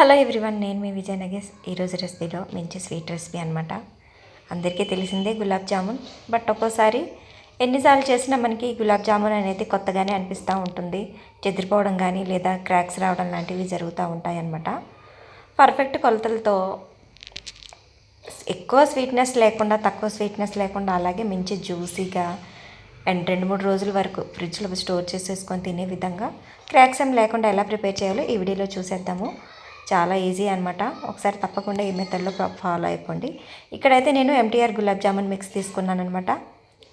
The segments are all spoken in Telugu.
హలో ఎవ్రీవన్ నేను మీ విజయ్ నగేష్. ఈరోజు రెసిపీలో మంచి స్వీట్ రెసిపీ అనమాట అందరికీ తెలిసిందే గులాబ్ జామున్ బట్ ఒక్కోసారి ఎన్నిసార్లు చేసినా మనకి గులాబ్ జామున్ అనేది కొత్తగానే అనిపిస్తూ ఉంటుంది. చెదిరిపోవడం కానీ లేదా క్రాక్స్ రావడం లాంటివి జరుగుతూ ఉంటాయి అన్నమాట పర్ఫెక్ట్ కొలతలతో ఎక్కువ స్వీట్నెస్ లేకుండా తక్కువ స్వీట్నెస్ లేకుండా అలాగే మంచి జ్యూసీగా అండ్ రెండు మూడు రోజుల వరకు ఫ్రిడ్జ్లో స్టోర్ చేసేసుకొని తినే విధంగా క్రాక్స్ ఏం లేకుండా ఎలా ప్రిపేర్ చేయాలో ఈ వీడియోలో చూసేద్దాము. చాలా ఈజీ అనమాట ఒకసారి తప్పకుండా ఈ మెథడ్లో ఫాలో అయిపోండి. ఇక్కడైతే నేను ఎంటీఆర్ గులాబ్ జామున్ మిక్స్ తీసుకున్నాను అనమాట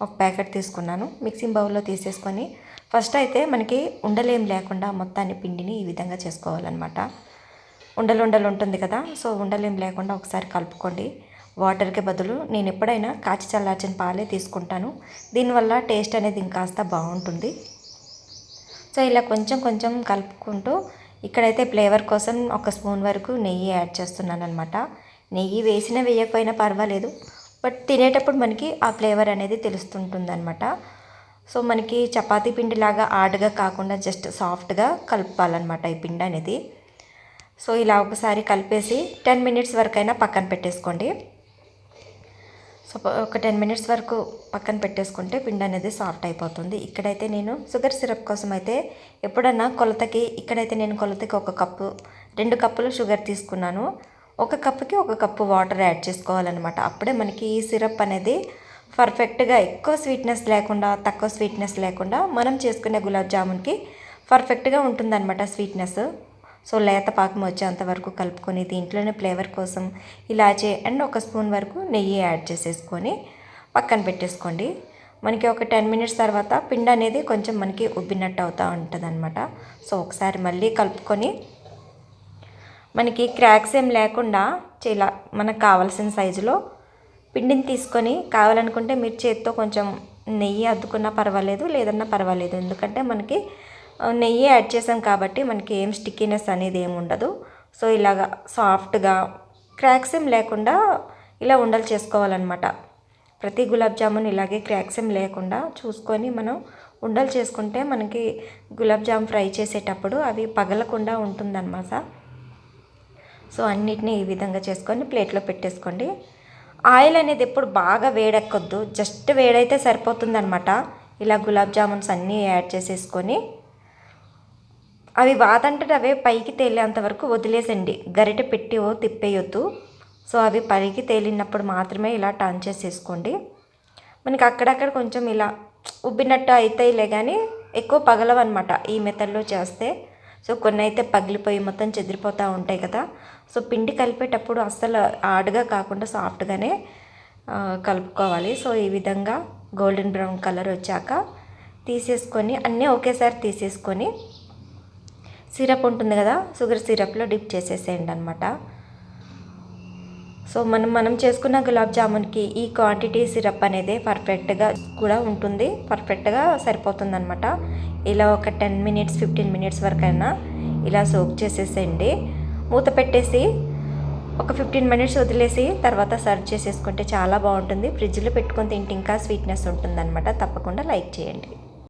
ఒక ప్యాకెట్ తీసుకున్నాను. మిక్సింగ్ బౌల్లో తీసేసుకొని ఫస్ట్ అయితే మనకి ఉండలేం లేకుండా మొత్తాన్ని పిండిని ఈ విధంగా చేసుకోవాలన్నమాట. ఉండలు ఉండలు ఉంటుంది కదా సో ఉండలేం లేకుండా ఒకసారి కలుపుకోండి. వాటర్కి బదులు నేను ఎప్పుడైనా కాచి చల్లార్చిన పాలే తీసుకుంటాను. దీనివల్ల టేస్ట్ అనేది ఇంకాస్త బాగుంటుంది. సో ఇలా కొంచెం కొంచెం కలుపుకుంటూ ఇక్కడైతే ఫ్లేవర్ కోసం ఒక స్పూన్ వరకు నెయ్యి యాడ్ చేస్తున్నాను అనమాట నెయ్యి వేసినా వేయకపోయినా పర్వాలేదు బట్ తినేటప్పుడు మనకి ఆ ఫ్లేవర్ అనేది తెలుస్తుంటుంది అనమాట సో మనకి చపాతీ పిండిలాగా ఆడగా కాకుండా జస్ట్ సాఫ్ట్గా కలపాలన్నమాట ఈ పిండి అనేది. సో ఇలా ఒకసారి కలిపేసి టెన్ మినిట్స్ వరకైనా పక్కన పెట్టేసుకోండి. ఒక టెన్ మినిట్స్ వరకు పక్కన పెట్టేసుకుంటే పిండి అనేది సాఫ్ట్ అయిపోతుంది. ఇక్కడైతే నేను షుగర్ సిరప్ కోసం అయితే ఎప్పుడన్నా కొలతకి ఇక్కడైతే నేను కొలతకి ఒక కప్పు రెండు కప్పులు షుగర్ తీసుకున్నాను. ఒక కప్పుకి ఒక కప్పు వాటర్ యాడ్ చేసుకోవాలన్నమాట. అప్పుడే మనకి ఈ సిరప్ అనేది పర్ఫెక్ట్గా ఎక్కువ స్వీట్నెస్ లేకుండా తక్కువ స్వీట్నెస్ లేకుండా మనం చేసుకునే గులాబ్ జామున్కి పర్ఫెక్ట్గా ఉంటుందన్నమాట స్వీట్నెస్. సో లేత పాకం వచ్చేంత వరకు కలుపుకొని దీంట్లోనే ఫ్లేవర్ కోసం ఇలాచీ అండ్ ఒక స్పూన్ వరకు నెయ్యి యాడ్ చేసేసుకొని పక్కన పెట్టేసుకోండి. మనకి ఒక టెన్ మినిట్స్ తర్వాత పిండి అనేది కొంచెం మనకి ఉబ్బినట్టు అవుతూ ఉంటుంది అనమాట సో ఒకసారి మళ్ళీ కలుపుకొని మనకి క్రాక్స్ ఏం లేకుండా ఇలా మనకు కావాల్సిన సైజులో పిండిని తీసుకొని కావాలనుకుంటే మీరు చేతితో కొంచెం నెయ్యి అద్దుకున్నా పర్వాలేదు లేదన్నా పర్వాలేదు. ఎందుకంటే మనకి నెయ్యి యాడ్ చేసాం కాబట్టి మనకి ఏం స్టిక్కీనెస్ అనేది ఏమి ఉండదు. సో ఇలాగా సాఫ్ట్గా క్రాక్స్ ఏం లేకుండా ఇలా ఉండలు చేసుకోవాలన్నమాట. ప్రతి గులాబ్ జామున్ ఇలాగే క్రాక్స్ ఏం లేకుండా చూసుకొని మనం ఉండలు చేసుకుంటే మనకి గులాబ్ జామ్ ఫ్రై చేసేటప్పుడు అవి పగలకుండా ఉంటుందన్నమాట. సో అన్నిటినీ ఈ విధంగా చేసుకొని ప్లేట్లో పెట్టేసుకోండి. ఆయిల్ అనేది ఎప్పుడు బాగా వేడెక్కొద్దు. జస్ట్ వేడైతే సరిపోతుందనమాట ఇలా గులాబ్ జామున్స్ అన్నీ యాడ్ చేసేసుకొని అవి వాతంటే అవే పైకి తేలేంత వరకు వదిలేసండి. గరిటె పెట్టి ఓ తిప్పేయొద్దు. సో అవి పైకి తేలినప్పుడు మాత్రమే ఇలా టర్న్ చేసేసుకోండి. మనకి అక్కడక్కడ కొంచెం ఇలా ఉబ్బినట్టు అవుతాయిలే కానీ ఎక్కువ పగలవన్నమాట ఈ మెథడ్లో చేస్తే. సో కొన్ని అయితే పగిలిపోయి మొత్తం చెదిరిపోతూ ఉంటాయి కదా. సో పిండి కలిపేటప్పుడు అస్సలు ఆడుగా కాకుండా సాఫ్ట్గానే కలుపుకోవాలి. సో ఈ విధంగా గోల్డెన్ బ్రౌన్ కలర్ వచ్చాక తీసేసుకొని అన్నీ ఒకేసారి తీసేసుకొని సిరప్ ఉంటుంది కదా షుగర్ సిరప్లో డిప్ చేసేసేయండి అనమాట సో మనం మనం చేసుకున్న గులాబ్ జామున్కి ఈ క్వాంటిటీ సిరప్ అనేది పర్ఫెక్ట్గా కూడా ఉంటుంది పర్ఫెక్ట్గా సరిపోతుంది అనమాట ఇలా ఒక టెన్ మినిట్స్ ఫిఫ్టీన్ మినిట్స్ వరకైనా ఇలా సోక్ చేసేసేయండి. మూత పెట్టేసి ఒక ఫిఫ్టీన్ మినిట్స్ వదిలేసి తర్వాత సర్వ్ చేసేసుకుంటే చాలా బాగుంటుంది. ఫ్రిడ్జ్లో పెట్టుకొని తింటే ఇంకా స్వీట్నెస్ ఉంటుందన్నమాట తప్పకుండా లైక్ చేయండి.